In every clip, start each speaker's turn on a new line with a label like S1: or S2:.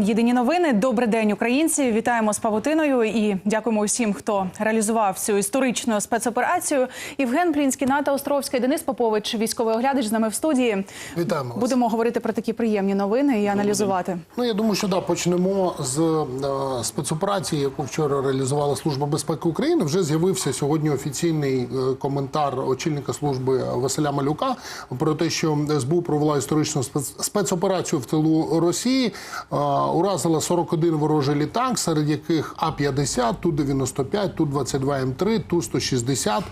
S1: Єдині новини. Добрий день, українці. Вітаємо з павутиною і дякуємо усім, хто реалізував цю історичну спецоперацію. Євген Плінський, Ната Островська і Денис Попович, військовий оглядач з нами в студії.
S2: Вітаємо вас.
S1: Будемо говорити про такі приємні новини і аналізувати.
S2: Ну я думаю, що да, почнемо з е, спецоперації, яку вчора реалізувала Служба безпеки України. Вже з'явився сьогодні офіційний е, коментар очільника служби Василя Малюка про те, що СБУ провела історичну спец- спецоперацію в тилу Росії. Е, уразила 41 ворожий літак, серед яких А-50, Ту-95, Ту-22М3, Ту-160.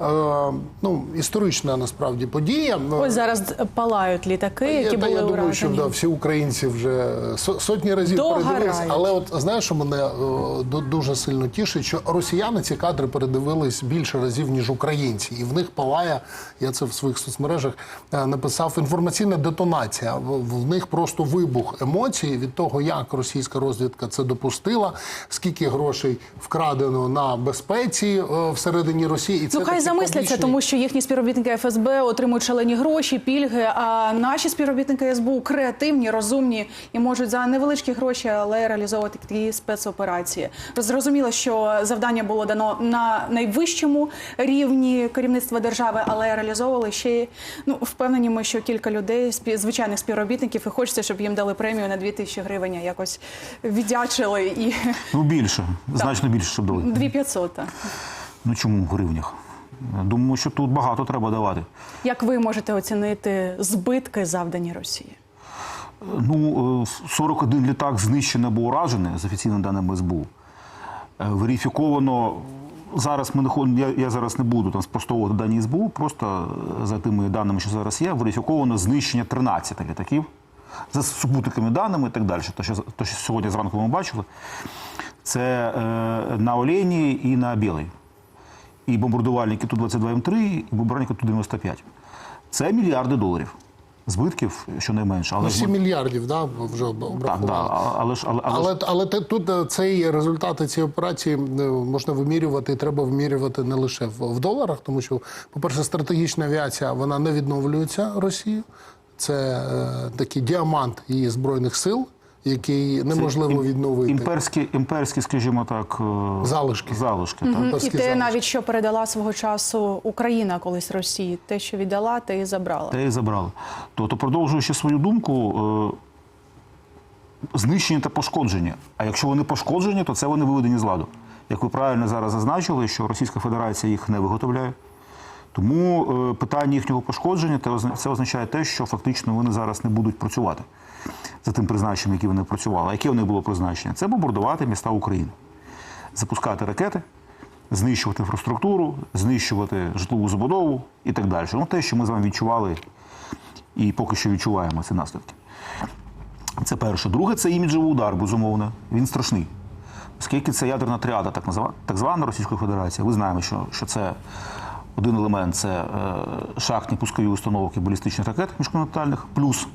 S2: Е, ну, історична насправді подія.
S1: Ось зараз палають літаки, які
S2: я,
S1: були
S2: я думаю, що да, всі українці вже со- сотні разів
S1: Догорають.
S2: передивилися. Але от знаєш, що мене е, дуже сильно тішить, що росіяни ці кадри передивились більше разів, ніж українці. І в них палає, я це в своїх соцмережах е, написав, інформаційна детонація. В, них просто вибух емоцій від того, як російська розвідка це допустила, скільки грошей вкрадено на безпеці всередині Росії. І це
S1: Ну, хай замисляться, тому що їхні співробітники ФСБ отримують шалені гроші, пільги. А наші співробітники СБУ креативні, розумні і можуть за невеличкі гроші, але реалізовувати такі спецоперації. Зрозуміло, що завдання було дано на найвищому рівні керівництва держави, але реалізовували ще ну впевнені ми, що кілька людей, звичайних співробітників, і хочеться, щоб їм дали премію на 2 тисячі гривень, якось віддячили і
S3: Ну, більше, значно більше, щоб дали.
S1: 2500. так.
S3: Ну чому в гривнях? Думаю, що тут багато треба давати.
S1: Як ви можете оцінити збитки, завдані Росії?
S3: Ну, е, 41 літак знищено або уражене з офіційними даними СБУ. Е, Верифіковано. Зараз ми не ход- я, я зараз не буду там спростовувати дані СБУ, просто е, за тими даними, що зараз є, верифіковано знищення 13 літаків за супутниковими даними і так далі. То, що, то, що сьогодні зранку ми бачили, це е, на Олені і на Білий. І бомбардувальники Ту-22М3, і бомбардувальники Ту-95. Це мільярди доларів. Збитків щонайменше. Але
S2: Ну, 7
S3: ми-
S2: мільярдів да, вже об-
S3: так,
S2: обрахували.
S3: да, але ж але, але, ж-
S2: Але, але те- тут е, цей результати цієї операції е, можна вимірювати, і треба вимірювати не лише в, в доларах, тому що, по-перше, стратегічна авіація вона не відновлюється Росією. Це е, такий діамант її збройних сил, який неможливо відновити.
S3: імперські, імперські, скажімо так, е,
S2: Залишки.
S3: залишки так.
S1: І те,
S2: залишки.
S1: навіть що передала свого часу Україна колись Росії, те, що віддала, те і забрала.
S3: Те і забрали. Тобто, продовжуючи свою думку, е, знищення та пошкодження. А якщо вони пошкоджені, то це вони виведені з ладу. Як ви правильно зараз зазначили, що Російська Федерація їх не виготовляє. Тому е, питання їхнього пошкодження це означає те, що фактично вони зараз не будуть працювати за тим призначенням, яке вони працювали. А яке в них було призначення? Це бомбардувати міста України, запускати ракети, знищувати інфраструктуру, знищувати житлову забудову і так далі. Ну, те, що ми з вами відчували і поки що відчуваємо ці наслідки. Це перше. Друге, це іміджевий удар, безумовно. Він страшний. Оскільки це ядерна тріада, так, назва, так звана Російської Федерації, ви знаємо, що, що це один елемент це е, шахтні пускові установки балістичних ракет міжконтинентальних, плюс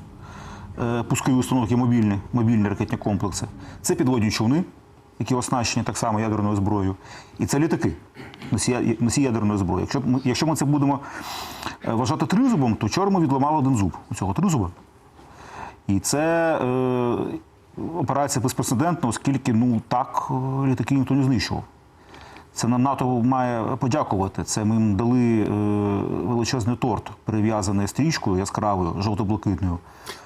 S3: пускові установки мобільні, мобільні ракетні комплекси. Це підводні човни, які оснащені так само ядерною зброєю. І це літаки, носії ядерної зброї. Якщо ми, якщо ми це будемо е, вважати тризубом, то вчора ми відламали один зуб у цього тризуба. І це е, операція безпрецедентна, оскільки ну так е, літаки ніхто не знищував. Це нам НАТО має подякувати. Це ми їм дали е, величезний торт, перев'язаний стрічкою яскравою, жовто-блакитною.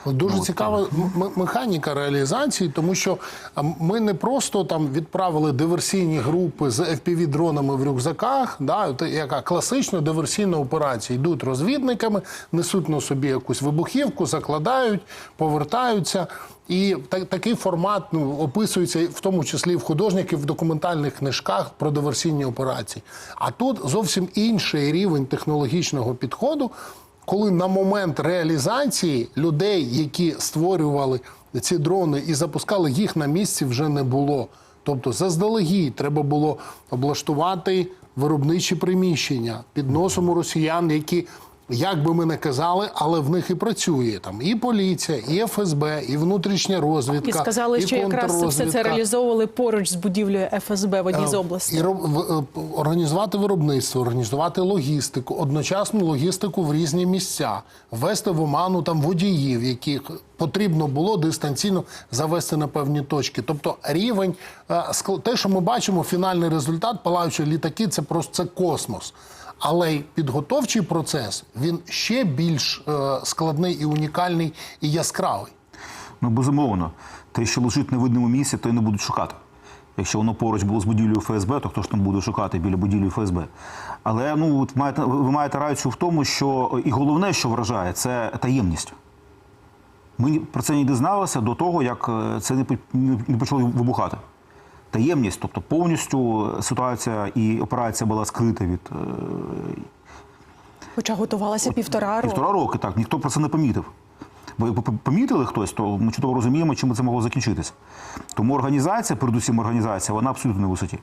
S2: Дуже
S3: от
S2: цікава м- м- механіка реалізації, тому що ми не просто там відправили диверсійні групи з FPV-дронами в рюкзаках, да, яка класична диверсійна операція. Йдуть розвідниками, несуть на собі якусь вибухівку, закладають, повертаються. І та- такий формат ну, описується в тому числі в художників в документальних книжках про диверсійні операції. А тут зовсім інший рівень технологічного підходу коли на момент реалізації людей, які створювали ці дрони і запускали їх на місці, вже не було. Тобто, заздалегідь треба було облаштувати виробничі приміщення під носом у росіян, які Як би ми не казали, але в них і працює там і поліція, і ФСБ, і внутрішня розвідка.
S1: І сказали,
S2: і
S1: що якраз все це реалізовували поруч з будівлею ФСБ в одній з областей.
S2: І роб- е, організувати виробництво, організувати логістику, одночасну логістику в різні місця, ввести в оману там водіїв, яких потрібно було дистанційно завести на певні точки. Тобто рівень, е, те, що ми бачимо, фінальний результат, палаючі літаки, це просто це космос. Але й підготовчий процес він ще більш е, складний і унікальний і яскравий.
S3: Ну, безумовно, те, що лежить на видному місці, то й не будуть шукати. Якщо воно поруч було з будівлею ФСБ, то хто ж там буде шукати біля будівлі ФСБ? Але ну от маєте ви маєте рацію в тому, що і головне, що вражає, це таємність. Ми про це не дізналися до того, як е, це не почало вибухати. Таємність, тобто повністю ситуація і операція була скрита від е,
S1: Хоча готувалася півтора року.
S3: Півтора роки, так, ніхто про це не помітив. Бо якби помітили хтось, то ми чудово розуміємо, чим це могло закінчитися. Тому організація, передусім організація, вона абсолютно на висоті.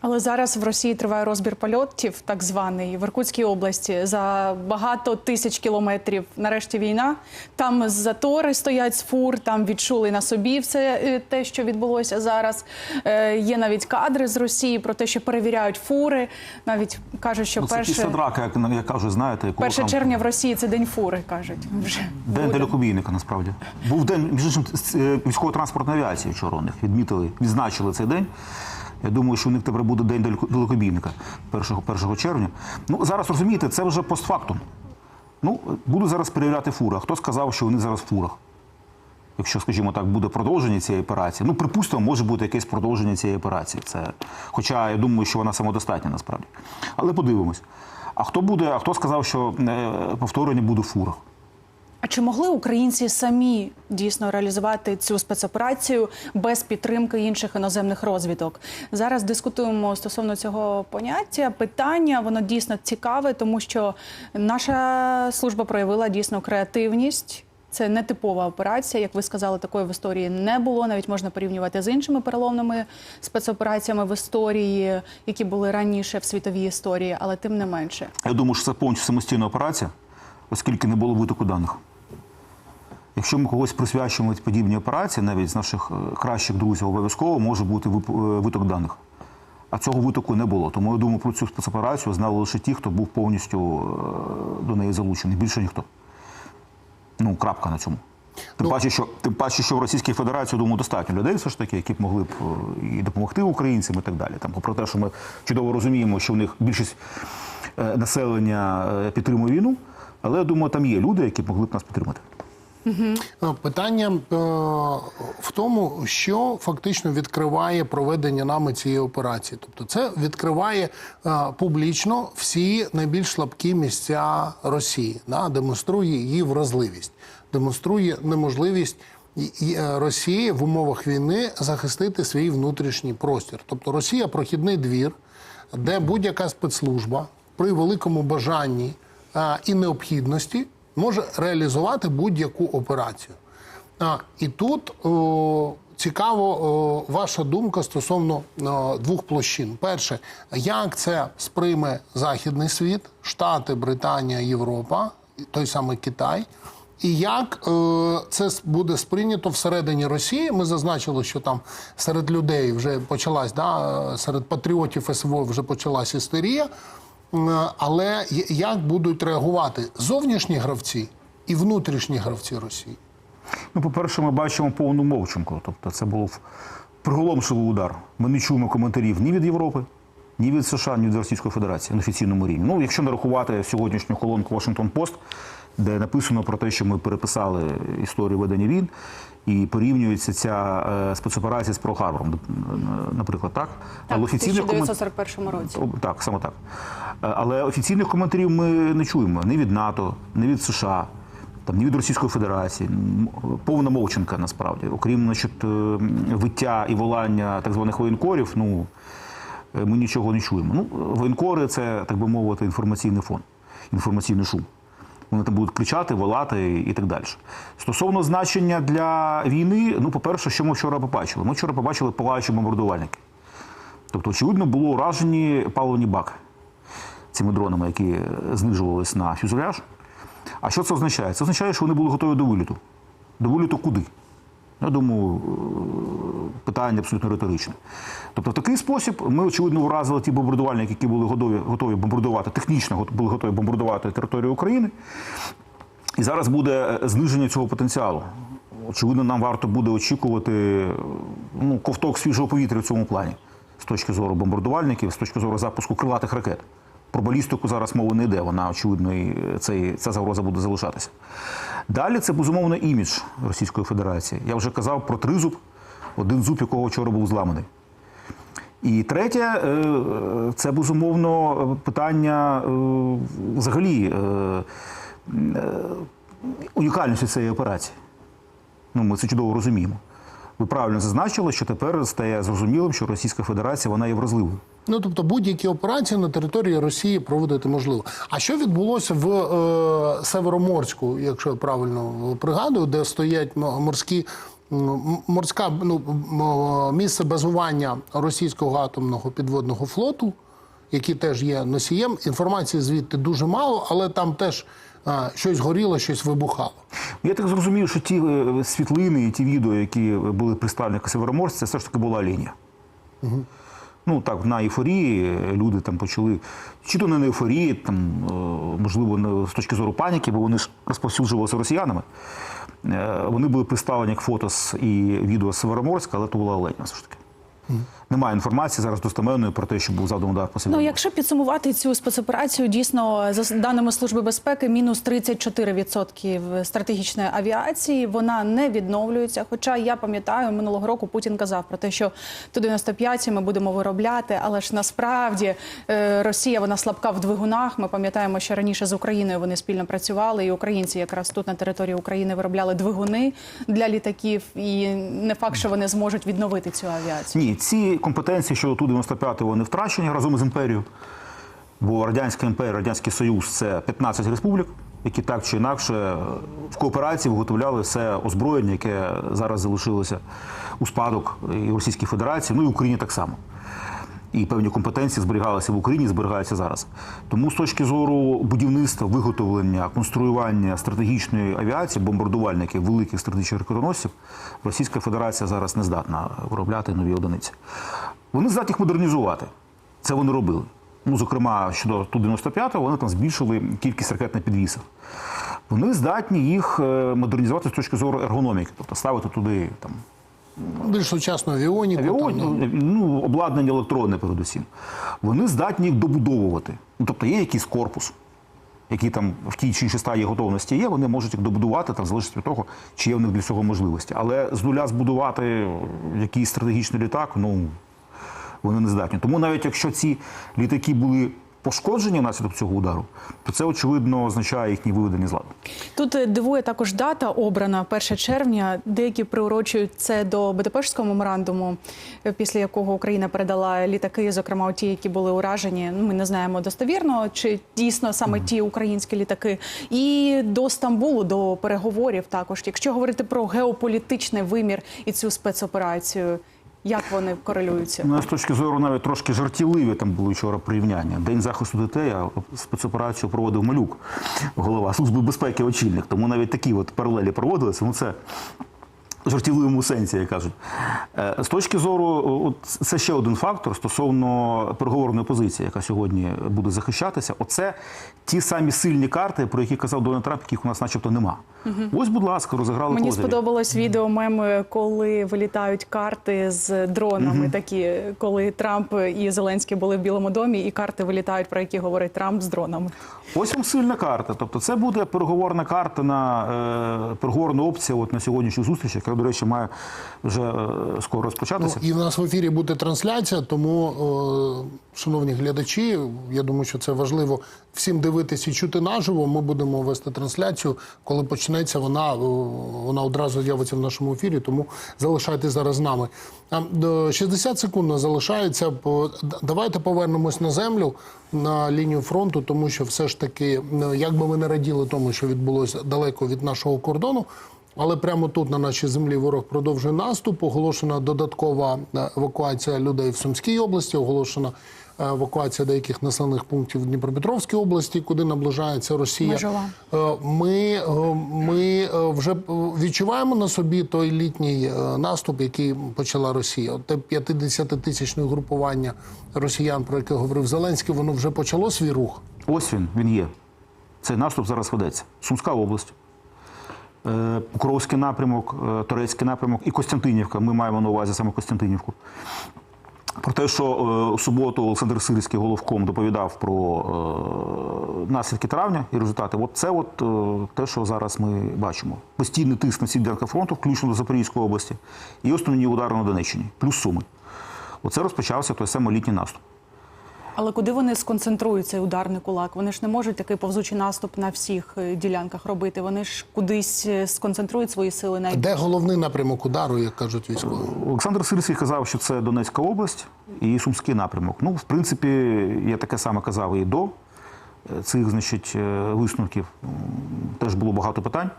S1: Але зараз в Росії триває розбір польотів, так званий в Іркутській області за багато тисяч кілометрів. Нарешті війна. Там затори стоять з фур, там відчули на собі все е, те, що відбулося зараз. Е, Є навіть кадри з Росії про те, що перевіряють фури. Навіть кажуть, що
S3: Ну, це
S1: перше,
S3: драки, як я кажу, знаєте, якого
S1: 1
S3: там
S1: червня в Росії це день фури. кажуть вже
S3: день далекобійника, насправді. Був день між іншим е, військово-транспортної авіації вчора них відмітили, відзначили цей день. Я думаю, що у них тепер буде день далекобійника 1, 1 червня. Ну зараз розумієте, це вже постфактум. Ну, буду зараз перевіряти фури. Хто сказав, що вони зараз в фурах? Якщо, скажімо так, буде продовження цієї операції. Ну, припустимо, може бути якесь продовження цієї операції. Це, хоча я думаю, що вона самодостатня насправді. Але подивимось. А хто буде, а хто сказав, що е, повторення буде в фурах?
S1: А чи могли українці самі дійсно реалізувати цю спецоперацію без підтримки інших іноземних розвідок? Зараз дискутуємо стосовно цього поняття. Питання воно дійсно цікаве, тому що наша служба проявила дійсно креативність. Це не типова операція, як ви сказали, такої в історії не було. Навіть можна порівнювати з іншими переломними спецопераціями в історії, які були раніше в світовій історії, але тим не менше.
S3: Я думаю, що це повністю самостійна операція, оскільки не було витоку даних. Якщо ми когось присвячуємо подібні операції, навіть з наших е, кращих друзів обов'язково може бути е, виток даних. А цього витоку не було. Тому я думаю, про цю спецоперацію знали лише ті, хто був повністю е, до неї залучений. Більше ніхто. Ну, крапка на цьому. Тим, паче, що, тим паче, що в Російській Федерації, думаю, достатньо людей все ж таки, які б могли б і допомогти українцям і так далі. Там, попри те, що ми чудово розуміємо, що в них більшість населення підтримує війну, але я думаю, там є люди, які б могли б нас підтримати.
S2: Е, Питання е, в тому, що фактично відкриває проведення нами цієї операції. Тобто, це відкриває е, публічно всі найбільш слабкі місця Росії, да, демонструє її вразливість, демонструє неможливість і, е, Росії в умовах війни захистити свій внутрішній простір. Тобто Росія прохідний двір, де будь-яка спецслужба при великому бажанні е, і необхідності може реалізувати будь-яку операцію. А, і тут о, цікаво о, ваша думка стосовно о, двох площин. Перше, як це сприйме Західний світ, Штати, Британія, Європа, той самий Китай. І як е, це буде сприйнято всередині Росії? Ми зазначили, що там серед людей вже почалась, да, серед патріотів СВО вже почалась істерія. Е, Але як будуть реагувати зовнішні гравці і внутрішні гравці Росії?
S3: Ну, по-перше, ми бачимо повну мовчанку. Тобто це був приголомшливий удар. Ми не чуємо коментарів ні від Європи, ні від США, ні від Російської Федерації на офіційному рівні. Ну, якщо не рахувати сьогоднішню колонку Washington Post, де написано про те, що ми переписали історію ведення війн, і порівнюється ця е, спецоперація з Перл-Харбором, наприклад, так?
S1: Так, в
S3: офіційних комент-
S1: 1941 році.
S3: Так, саме так. Е, Але офіційних коментарів ми не чуємо ні від НАТО, ні від США, там, ні від Російської Федерації. Повна мовчанка насправді. Окрім значить, е, виття і волання так званих воєнкорів, ну, ми нічого не чуємо. Ну, воєнкори це, так би мовити, інформаційний фон, інформаційний шум. Вони там будуть кричати, волати і так далі. Стосовно значення для війни, ну, по-перше, що ми вчора побачили? Ми вчора побачили палаючі бомбардувальники. Тобто, очевидно, було уражені паливні баки. цими дронами, які е, знижувалися на фюзеляж. А що це означає? Це означає, що вони були готові до виліту. До виліту куди? Я думаю, е, питання абсолютно риторичне. Тобто, в такий спосіб ми, очевидно, вразили ті бомбардувальники, які були готові, готові бомбардувати, технічно були готові бомбардувати територію України. І зараз буде е, зниження цього потенціалу. Очевидно, нам варто буде очікувати ну, ковток свіжого повітря в цьому плані з точки зору бомбардувальників, з точки зору запуску крилатих ракет. Про балістику зараз мови не йде, вона, очевидно, і цей, ця загроза буде залишатися. Далі це безумовно імідж Російської Федерації. Я вже казав про тризуб, один зуб якого вчора був зламаний. І третє, е, це безумовно питання е, взагалі е, унікальності цієї операції. Ну, ми це чудово розуміємо. Ви правильно зазначили, що тепер стає зрозумілим, що Російська Федерація вона є вразливою.
S2: Ну тобто будь-які операції на території Росії проводити можливо. А що відбулося в е, Североморську, якщо я правильно пригадую, де стоять морські морська ну, місце базування російського атомного підводного флоту, які теж є носієм. Інформації звідти дуже мало, але там теж е, щось горіло, щось вибухало.
S3: Я так зрозумів, що ті е, світлини і ті відео, які були представлені Североморськ, це все ж таки була лінія. Ну так, на ейфорії люди там почали, чи то не на ейфорії, там, е, можливо, з точки зору паніки, бо вони ж розповсюджувалися росіянами. Е, Вони були представлені як фото і відео з Североморська, але то була Оленя все ж таки. Немає інформації зараз достеменної про те, що був завданий удар по
S1: Ну, якщо підсумувати цю спецоперацію, дійсно, за даними Служби безпеки, мінус 34% стратегічної авіації. Вона не відновлюється. Хоча я пам'ятаю, минулого року Путін казав про те, що Ту-95 ми будемо виробляти, але ж насправді е, Росія вона слабка в двигунах. Ми пам'ятаємо, що раніше з Україною вони спільно працювали, і українці якраз тут на території України виробляли двигуни для літаків. І не факт, що вони зможуть відновити цю авіацію.
S3: Ні, ці компетенції щодо Ту-95 вони втрачені разом з імперією. Бо Радянська імперія, Радянський Союз це 15 республік, які так чи інакше в кооперації виготовляли все озброєння, яке зараз залишилося у спадок і Російській Федерації, ну і Україні так само. І певні компетенції зберігалися в Україні, зберігаються зараз. Тому з точки зору будівництва, виготовлення, конструювання стратегічної авіації, бомбардувальників великих стратегічних ракетоносців, Російська Федерація зараз не здатна виробляти нові одиниці. Вони здатні їх модернізувати. Це вони робили. Ну, зокрема, щодо Ту-95, вони там збільшили кількість ракет на підвісах. Вони здатні їх е, модернізувати з точки зору ергономіки, тобто ставити туди там
S2: Більш сучасну авіоніку.
S3: Авіон,
S2: там, ну.
S3: ну, обладнання електронне передусім. Вони здатні їх добудовувати. Ну, тобто є якийсь корпус, який там в тій чи іншій стадії готовності є, вони можуть їх добудувати, там залежить від того, чи є в них для цього можливості. Але з нуля збудувати якийсь стратегічний літак, ну вони не здатні. Тому навіть якщо ці літаки були пошкоджені внаслідок цього удару, то це очевидно означає їхнє виведення з ладу.
S1: Тут е, дивує також дата обрана 1 червня. Деякі приурочують це до Будапештського меморандуму, е, після якого Україна передала літаки, зокрема ті, які були уражені. Ну, ми не знаємо достовірно, чи дійсно саме ті українські літаки, і до Стамбулу, до переговорів. Також, якщо говорити про геополітичний вимір і цю спецоперацію, як вони корелюються?
S3: Ну, з точки зору навіть трошки жартівливі там були вчора порівняння. День захисту дітей, а спецоперацію проводив малюк, голова Служби безпеки очільник. Тому навіть такі от паралелі проводилися. Ну це жартівливому сенсі, як кажуть. Е, З точки зору, от це ще один фактор стосовно переговорної позиції, яка сьогодні буде захищатися. Оце ті самі сильні карти, про які казав Дональд Трамп, яких у нас начебто нема. Ось, будь ласка, розіграли
S1: Мені
S3: козирі.
S1: сподобалось відео меми, коли вилітають карти з дронами. Такі, коли Трамп і Зеленський були в Білому домі, і карти вилітають, про які говорить Трамп з дронами.
S3: Ось вам сильна карта. Тобто, це буде переговорна карта на е, переговорна опція от на сьогоднішню зустріч, яка, до речі, має вже е, скоро
S2: Ну,
S3: розпочатися.
S2: і в нас в ефірі буде трансляція, тому, е, шановні глядачі, я думаю, що це важливо всім дивитися і чути наживо. Ми будемо вести трансляцію. Коли почнеться, вона, е, вона одразу з'явиться в нашому ефірі, тому залишайтесь зараз з нами. Е, 60 секунд залишається. Давайте повернемось на землю на лінію фронту, тому що все ж таки, як би ми не раділи тому, що відбулося далеко від нашого кордону. Але прямо тут на нашій землі ворог продовжує наступ. Оголошена додаткова е, евакуація людей в Сумській області. Оголошена е, евакуація деяких населених пунктів в Дніпропетровській області, куди наближається Росія.
S1: Межова.
S2: Е, Ми, ми вже відчуваємо на собі той літній наступ, який почала Росія. Те 50-тисячне групування росіян, про яке говорив Зеленський, воно вже почало свій рух.
S3: Ось він, він є. Цей наступ зараз ведеться. Сумська область, Покровський напрямок, е, Турецький напрямок і Костянтинівка. Ми маємо на увазі саме Костянтинівку. Про те, що е, у суботу Олександр Сирський головком доповідав про е, наслідки травня і результати. От це от е, те, що зараз ми бачимо. Постійний тиск на всі фронту, включно до Запорізької області, і основні удари на Донеччині, плюс Суми. Оце розпочався той самий літній наступ.
S1: Але куди вони сконцентрують цей ударний кулак? Вони ж не можуть такий повзучий наступ на всіх е, ділянках робити. Вони ж кудись е, сконцентрують свої сили на
S2: Де головний напрямок удару, як кажуть військові?
S3: Олександр Сирський казав, що це Донецька область і Сумський напрямок. Ну, в принципі, я таке саме казав і до е, цих, значить, висновків. Теж було багато питань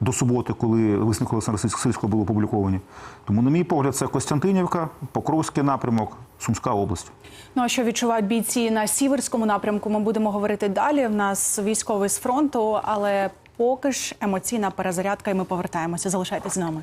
S3: до суботи, коли висновки Олександра Сильського були опубліковані. Тому, на мій погляд, це Костянтинівка, Покровський напрямок, Сумська область.
S1: Ну а що відчувають бійці на сіверському напрямку? Ми будемо говорити далі. В нас військовий з фронту, але поки ж емоційна перезарядка, і ми повертаємося. Залишайтесь з нами.